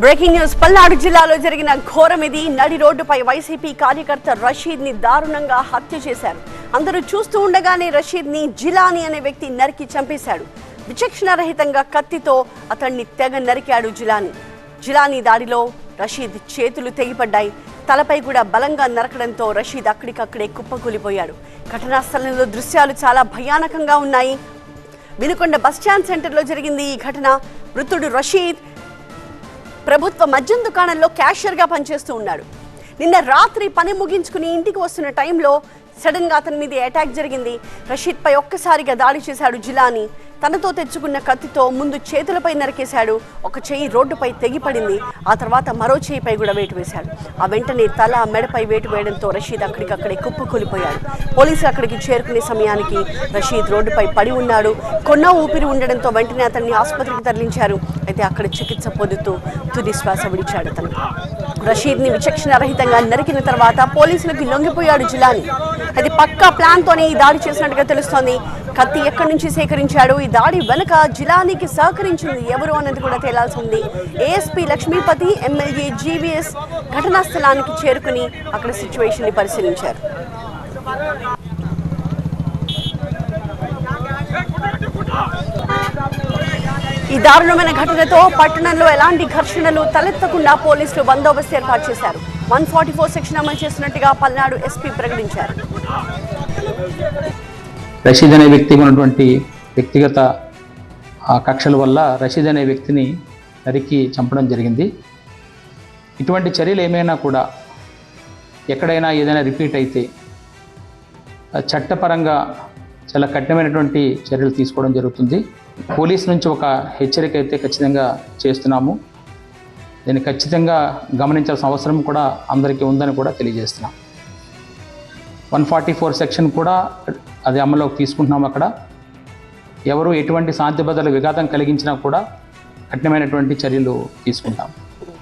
Breaking news. Palnadu జిల్లాలో జరిగిన ఘోరం ఇది. నడి రోడ్డుపై వైసీపీ కార్యకర్త రషీద్ని దారుణంగా హత్య చేశారు. అందరూ చూస్తూ ఉండగానే రషీద్ని జిలాని అనే వ్యక్తి నరికి చంపేశాడు. విచక్షణారహితంగా కత్తితో అతన్ని తెగ నరికాడు జిలాని. జిలాని దాడిలో రషీద్ చేతులు తెగిపడ్డాయి. తలపై కూడా బలంగా నరకడంతో రషీద్ అక్కడికక్కడే కుప్పకూలిపోయాడు. ఘటనా స్థలంలో దృశ్యాలు చాలా భయానకంగా ఉన్నాయి. వినుకొండ బస్టాండ్ సెంటర్లో జరిగింది ఈ ఘటన. మృతుడు రషీద్ ప్రభుత్వ మద్యం దుకాణంలో క్యాషియర్గా పనిచేస్తూ ఉన్నాడు. నిన్న రాత్రి పని ముగించుకుని ఇంటికి వస్తున్న టైంలో సడన్గా అతని మీద అటాక్ జరిగింది. రషీద్ పై ఒక్కసారిగా దాడి చేశాడు జిలాని. తనతో తెచ్చుకున్న కత్తితో ముందు చేతులపై నరికేశాడు. ఒక చేయి రోడ్డుపై తెగిపడింది. ఆ తర్వాత మరో చేయిపై కూడా వేటు వేశాడు. ఆ వెంటనే తల మెడపై వేటు వేయడంతో రషీద్ అక్కడికక్కడే కుప్పకూలిపోయాడు. పోలీసులు అక్కడికి చేరుకునే సమయానికి రషీద్ రోడ్డుపై పడి ఉన్నాడు. కొన్న ఊపిరి ఉండడంతో వెంటనే అతన్ని ఆసుపత్రికి తరలించారు. అయితే అక్కడ చికిత్స పొందుతూ తుది శ్వాస విడిచాడు అతను. రషీద్ని విచక్షణ రహితంగా నరికిన తర్వాత పోలీసులకు లొంగిపోయాడు జిలాని. అది పక్కా ప్లాన్ తోనే ఈ దాడి చేసినట్టుగా తెలుస్తోంది. కత్తి ఎక్కడి నుంచి సేకరించాడు? ఈ దాడి వెనుక జిలానికి సహకరించింది ఎవరు అన్నది కూడా తేలాల్సి ఉంది. ఏఎస్పీ లక్ష్మీపతి ఎమ్మెల్యే జీవీఎస్ ఘటనా స్థలానికి చేరుకుని అక్కడ సిచ్యువేషన్ని పరిశీలించారు. ఈ దారుణమైన ఘటనతో పట్టణంలో ఎలాంటి ఘర్షణలు తలెత్తకుండా పోలీసులు బందోబస్తు ఏర్పాటు చేశారు. వన్ ఫార్టీ ఫోర్ సెక్షన్ అమలు చేస్తున్నట్టుగా పల్నాడు ఎస్పీ ప్రకటించారు. రషీద్ అనే వ్యక్తికి ఉన్నటువంటి వ్యక్తిగత కక్షల వల్ల రషీద్ అనే వ్యక్తిని నరికి చంపడం జరిగింది. ఇటువంటి చర్యలు ఏమైనా కూడా ఎక్కడైనా ఏదైనా రిపీట్ అయితే చట్టపరంగా చాలా కఠినమైనటువంటి చర్యలు తీసుకోవడం జరుగుతుంది. పోలీస్ నుంచి ఒక హెచ్చరిక అయితే ఖచ్చితంగా చేస్తున్నాము. దీన్ని ఖచ్చితంగా గమనించాల్సిన అవసరం కూడా అందరికీ ఉందని కూడా తెలియజేస్తున్నాం. వన్ ఫార్టీ ఫోర్ సెక్షన్ కూడా అది అమల్లోకి తీసుకుంటున్నాం అక్కడ. ఎవరు ఎటువంటి శాంతి విఘాతం కలిగించినా కూడా కఠినమైనటువంటి చర్యలు తీసుకుంటాం.